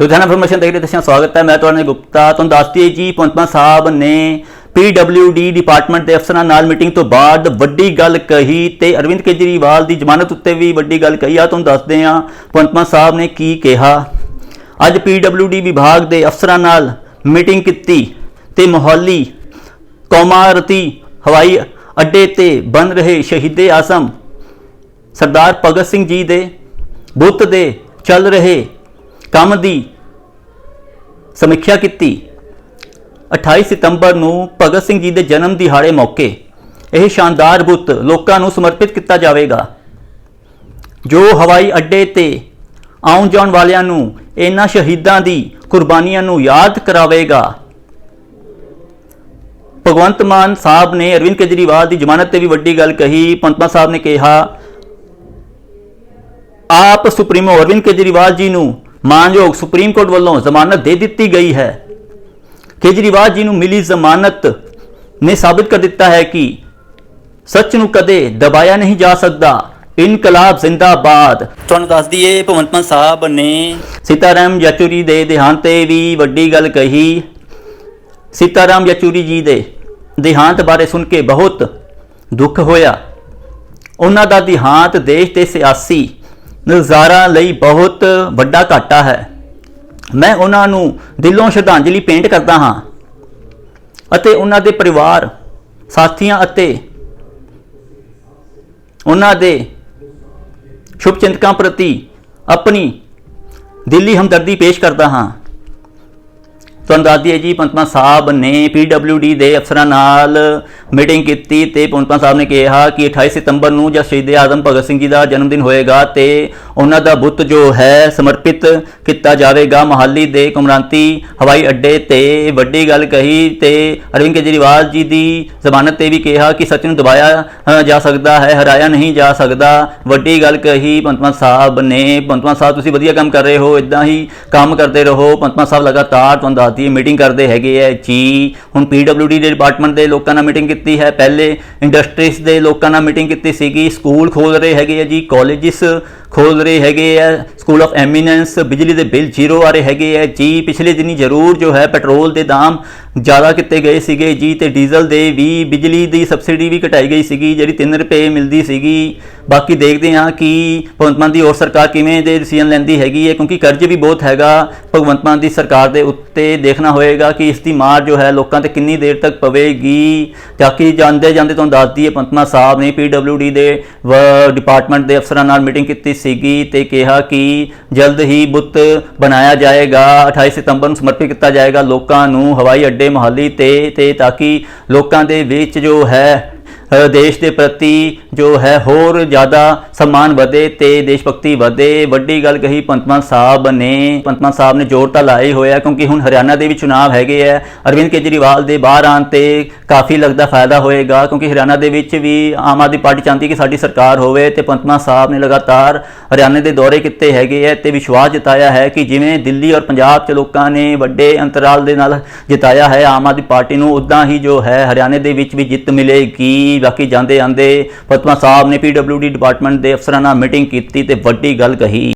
Ludhiana information ਦੇਖ ਰਹੇ ਤੁਸੀਂ, ਸਵਾਗਤ ਹੈ। ਮੈਂ ਤੁਹਾਡਾ ਗੁਪਤਾ। ਤੁਹਾਨੂੰ ਦੱਸਦੀ ਦਈਏ ਜੀ ਪੰਤਮਾ ਸਾਹਿਬ ਨੇ ਪੀਡਬਲਯੂਡੀ ਡਿਪਾਰਟਮੈਂਟ ਦੇ ਅਫਸਰਾਂ ਨਾਲ ਮੀਟਿੰਗ ਤੋਂ ਬਾਅਦ ਵੱਡੀ ਗੱਲ ਕਹੀ ਤੇ ਅਰਵਿੰਦ ਕੇਜਰੀਵਾਲ ਦੀ ਜ਼ਮਾਨਤ ਉੱਤੇ ਵੀ ਵੱਡੀ ਗੱਲ ਕਹੀ। ਆ ਤੁਹਾਨੂੰ ਦੱਸਦੇ ਹਾਂ ਪੰਤਮਾ ਸਾਹਿਬ ਨੇ ਕੀ ਕਿਹਾ। ਅੱਜ ਪੀਡਬਲਯੂਡੀ ਵਿਭਾਗ ਦੇ ਅਫਸਰਾਂ ਨਾਲ ਮੀਟਿੰਗ ਕੀਤੀ ਤੇ ਮੋਹਾਲੀ, ਕੌਮਾਰਤੀ, ਹਵਾਈ ਅੱਡੇ ਤੇ ਬਣ ਰਹੇ ਸ਼ਹੀਦੇ ਆਜ਼ਮ ਸਰਦਾਰ ਭਗਤ ਸਿੰਘ ਜੀ ਦੇ, ਬੁੱਤ ਦੇ ਚੱਲ ਰਹੇ ਕੰਮ ਦੀ ਸਮੀਖਿਆ ਕੀਤੀ। 28 ਸਤੰਬਰ ਨੂੰ ਭਗਤ ਸਿੰਘ ਜੀ ਦੇ ਜਨਮ ਦਿਹਾੜੇ ਮੌਕੇ ਇਹ ਸ਼ਾਨਦਾਰ ਬੁੱਤ ਲੋਕਾਂ ਨੂੰ ਸਮਰਪਿਤ ਕੀਤਾ ਜਾਵੇਗਾ। ਜੋ ਹਵਾਈ ਅੱਡੇ ਤੇ ਆਉਣ ਜਾਣ ਵਾਲਿਆਂ ਨੂੰ ਇਹਨਾਂ ਸ਼ਹੀਦਾਂ ਦੀ ਕੁਰਬਾਨੀਆਂ ਨੂੰ ਯਾਦ ਕਰਾਵੇਗਾ। ਭਗਵੰਤ ਮਾਨ ਸਾਹਿਬ ਨੇ ਅਰਵਿੰਦ ਕੇਜਰੀਵਾਲ ਦੀ ਜ਼ਮਾਨਤ ਤੇ ਵੀ ਵੱਡੀ ਗੱਲ ਕਹੀ। ਪੰਤਮਾ ਸਾਹਿਬ ਨੇ ਕਿਹਾ, ਆਪ ਸੁਪਰੀਮੋ ਅਰਵਿੰਦ ਕੇਜਰੀਵਾਲ ਜੀ ਨੂੰ ਮਾਨਯੋਗ ਸੁਪਰੀਮ ਕੋਰਟ ਵੱਲੋਂ ਜ਼ਮਾਨਤ ਦੇ ਦਿੱਤੀ ਗਈ ਹੈ। ਕੇਜਰੀਵਾਲ ਜੀ ਨੂੰ ਮਿਲੀ ਜ਼ਮਾਨਤ ਨੇ ਸਾਬਿਤ ਕਰ ਦਿੱਤਾ ਹੈ ਕਿ ਸੱਚ ਨੂੰ ਕਦੇ ਦਬਾਇਆ ਨਹੀਂ ਜਾ ਸਕਦਾ। ਇਨਕਲਾਬ ਜ਼ਿੰਦਾਬਾਦ। ਤੁਹਾਨੂੰ ਦੱਸ ਦਈਏ ਭਗਵੰਤ ਮਾਨ ਸਾਹਿਬ ਨੇ ਸੀਤਾਰਾਮ ਯਚੂਰੀ ਦੇ ਦੇਹਾਂਤ ਤੇ ਵੀ ਵੱਡੀ ਗੱਲ ਕਹੀ। ਸੀਤਾਰਾਮ ਯਚੂਰੀ ਜੀ ਦੇ ਦੇਹਾਂਤ ਬਾਰੇ ਸੁਣ ਕੇ ਬਹੁਤ ਦੁੱਖ ਹੋਇਆ। ਉਹਨਾਂ ਦਾ ਦੇਹਾਂਤ ਦੇਸ਼ ਦੇ ਸਿਆਸੀ ਨਜ਼ਾਰਾ ਲਈ ਬਹੁਤ ਵੱਡਾ ਘਾਟਾ ਹੈ। ਮੈਂ ਉਹਨਾਂ ਨੂੰ ਦਿਲੋਂ ਸ਼ਰਧਾਂਜਲੀ ਭੇਂਟ ਕਰਦਾ ਹਾਂ ਅਤੇ ਉਹਨਾਂ ਦੇ ਪਰਿਵਾਰ, ਸਾਥੀਆਂ ਅਤੇ ਉਹਨਾਂ ਦੇ ਸ਼ੁਭ ਚਿੰਤਕਾਂ ਪ੍ਰਤੀ ਆਪਣੀ ਦਿੱਲੀ ਹਮਦਰਦੀ ਪੇਸ਼ ਕਰਦਾ ਹਾਂ। ਤੁਹਾਨੂੰ ਦੱਸ ਦਈਏ ਜੀ ਪੰਤਮਾ ਸਾਹਿਬ ਨੇ ਪੀਡਬਲਯੂਡੀ ਦੇ ਅਫਸਰਾਂ ਨਾਲ ਮੀਟਿੰਗ ਕੀਤੀ ਤੇ ਪੰਤਮਾ ਸਾਹਿਬ ਨੇ ਕਿਹਾ ਕਿ 28 ਸਤੰਬਰ ਨੂੰ ਜਦ ਸ਼ਹੀਦ ਆਜ਼ਮ ਭਗਤ ਸਿੰਘ ਜੀ ਦਾ ਜਨਮ ਦਿਨ ਹੋਏਗਾ ਤੇ ਉਹਨਾਂ ਦਾ ਬੁੱਤ ਜੋ ਹੈ ਸਮਰਪਿਤ ਕੀਤਾ ਜਾਵੇਗਾ ਮਹਾਲੀ ਦੇ ਕੁਮਰਾਂਤੀ ਹਵਾਈ ਅੱਡੇ ਤੇ। ਵੱਡੀ ਗੱਲ ਕਹੀ ਤੇ ਅਰਵਿੰਦ ਕੇਜਰੀਵਾਲ ਜੀ ਦੀ ਜ਼ਮਾਨਤ ਤੇ ਵੀ ਕਿਹਾ ਕਿ ਸੱਚ ਨੂੰ ਦਬਾਇਆ ਜਾ ਸਕਦਾ ਹੈ, ਹਰਾਇਆ ਨਹੀਂ ਜਾ ਸਕਦਾ। ਵੱਡੀ ਗੱਲ ਕਹੀ ਪੰਤਮਾ ਸਾਹਿਬ ਨੇ। ਪੰਤਮਾ ਸਾਹਿਬ, ਤੁਸੀਂ ਵਧੀਆ ਕੰਮ ਕਰ ਰਹੇ ਹੋ ਇਦਾਂ ਹੀ ਕੰਮ ਕਰਦੇ ਰਹੋ। ਪੰਤਮਾ ਸਾਹਿਬ ਲਗਾਤਾਰ ਤੁਹਾਨੂੰ ਦੱਸਦੀ ਹੈ ਮੀਟਿੰਗ ਕਰਦੇ ਹੈਗੇ ਹੈ ਜੀ। ਹੁਣ ਪੀਡਬਲਯੂਡੀ ਦੇ ਡਿਪਾਰਟਮੈਂਟ ਦੇ ਲੋਕਾਂ ਨਾਲ ਮੀਟਿੰਗ ਕੀਤੀ ਹੈ। ਪਹਿਲੇ ਇੰਡਸਟਰੀਜ਼ ਦੇ ਲੋਕਾਂ ਨਾਲ ਮੀਟਿੰਗ ਕੀਤੀ ਸੀਗੀ। ਸਕੂਲ ਖੋਲ ਰਹੇ ਹੈਗੇ ਆ ਜੀ। ਕਾਲਜਿਸ ਖੋਲ ਰਹੇ ਹੈਗੇ ਆ ਸਕੂਲ ਆਫ ਐਮੀਨੈਂਸ, ਬਿਜਲੀ ਦੇ ਬਿੱਲ ਜ਼ੀਰੋ ਆ ਰਹੇ ਹੈਗੇ ਆ ਜੀ। ਪਿਛਲੇ ਦਿਨੀ ਜ਼ਰੂਰ ਜੋ ਹੈ ਪੈਟਰੋਲ ਦੇ ਦਾਮ ਜ਼ਿਆਦਾ ਕੀਤੇ ਗਏ ਸੀਗੇ ਜੀ ਤੇ ਡੀਜ਼ਲ ਦੇ ਵੀ ਬਿਜਲੀ ਦੀ ਸਬਸਿਡੀ ਵੀ ਘਟਾਈ ਗਈ ਸੀਗੀ, ਜਿਹੜੀ 3 ਰੁਪਏ ਮਿਲਦੀ ਸੀਗੀ। ਬਾਕੀ ਦੇਖਦੇ ਹਾਂ ਕਿ ਭਗਵੰਤ ਮਾਨ ਦੀ ਹੋਰ ਸਰਕਾਰ ਕਿਵੇਂ ਦੇ ਡਿਸੀਜਨ ਲੈਂਦੀ ਹੈਗੀ ਹੈ, ਕਿਉਂਕਿ ਕਰਜ਼ ਵੀ ਬਹੁਤ ਹੈਗਾ। ਭਗਵੰਤ ਮਾਨ ਦੀ ਸਰਕਾਰ ਦੇ ਉੱਤੇ ਦੇਖਣਾ ਹੋਏਗਾ ਕਿ ਇਸ ਦੀ ਮਾਰ ਜੋ ਹੈ ਲੋਕਾਂ ਤੇ ਕਿੰਨੀ ਦੇਰ ਤੱਕ ਪਵੇਗੀ। ਤਾਂ ਕਿ ਜਾਂਦੇ ਜਾਂਦੇ ਤੁਹਾਨੂੰ ਦੱਸਦੀ ਹੈ ਪੰਤਮਾ ਸਾਹਿਬ ਨੇ ਪੀਡਬਲਯੂਡੀ ਦੇ ਡਿਪਾਰਟਮੈਂਟ ਦੇ ਅਫਸਰਾਂ ਨਾਲ ਮੀਟਿੰਗ ਕੀਤੀ ਸੀਗੀ ਤੇ ਕਿਹਾ ਕਿ ਜਲਦ ਹੀ ਬੁੱਤ ਬਣਾਇਆ ਜਾਏਗਾ 28 ਸਤੰਬਰ ਨੂੰ ਸਮਰਪਿਤ ਕੀਤਾ ਜਾਏਗਾ। ਲੋਕਾਂ ਨੂੰ ਹਵਾਈ ਅੱਡੇ ਮੁਹਾਲੀ ਤੇ ਤੇ ਤਾਂ ਕਿ ਲੋਕਾਂ ਦੇ ਵਿੱਚ ਜੋ ਹੈ ਦੇਸ਼ ਦੇ ਪ੍ਰਤੀ ਜੋ ਹੈ ਹੋਰ ਜ਼ਿਆਦਾ ਸਨਮਾਨ ਵਧੇ ਤੇ ਦੇਸ਼ ਭਗਤੀ ਵਧੇ। ਵੱਡੀ ਗੱਲ ਕਹੀ ਪੰਤਮਾਨ ਸਾਹਿਬ ਨੇ। ਪੰਤਮਾਨ ਸਾਹਿਬ ਨੇ ਜ਼ੋਰ ਤਾਂ ਲਾਇਆ ਹੀ ਹੋਇਆ ਕਿਉਂਕਿ ਹੁਣ ਹਰਿਆਣਾ ਦੇ ਵੀ ਚੁਣਾਵ ਹੈਗੇ ਆ। ਅਰਵਿੰਦ ਕੇਜਰੀਵਾਲ ਦੇ ਬਾਹਰ ਆਉਣ ਤੇ ਕਾਫੀ ਲੱਗਦਾ ਫਾਇਦਾ ਹੋਏਗਾ ਕਿਉਂਕਿ ਹਰਿਆਣਾ ਦੇ ਵਿੱਚ ਵੀ ਆਮ ਆਦਮੀ ਪਾਰਟੀ ਚਾਹੁੰਦੀ ਕਿ ਸਾਡੀ ਸਰਕਾਰ ਹੋਵੇ ਤੇ ਪੰਤਮਾਨ ਸਾਹਿਬ ਨੇ ਲਗਾਤਾਰ ਹਰਿਆਣੇ ਦੇ ਦੌਰੇ ਕੀਤੇ ਹੈਗੇ ਆ ਤੇ ਵਿਸ਼ਵਾਸ ਜਤਾਇਆ ਹੈ ਕਿ ਜਿਵੇਂ ਦਿੱਲੀ ਔਰ ਪੰਜਾਬ 'ਚ ਲੋਕਾਂ ਨੇ ਵੱਡੇ ਅੰਤਰਾਲ ਦੇ ਨਾਲ ਜਿਤਾਇਆ ਹੈ, ਆਮ ਆਦਮੀ ਪਾਰਟੀ ਨੂੰ ਉਦਾਂ ਹੀ ਜੋ ਹੈ ਹਰਿਆਣੇ ਦੇ ਵਿੱਚ ਵੀ ਜਿੱਤ ਮਿਲੇਗੀ। ਬਾਕੀ ਜਾਂਦੇ ਆਂਦੇ ਪਤਮਾ ਸਾਹਿਬ ਨੇ ਪੀਡਬਲਯੂਡੀ ਡਿਪਾਰਟਮੈਂਟ ਦੇ ਅਫਸਰਾਂ ਨਾਲ ਮੀਟਿੰਗ ਕੀਤੀ ਤੇ ਵੱਡੀ ਗੱਲ ਕਹੀ।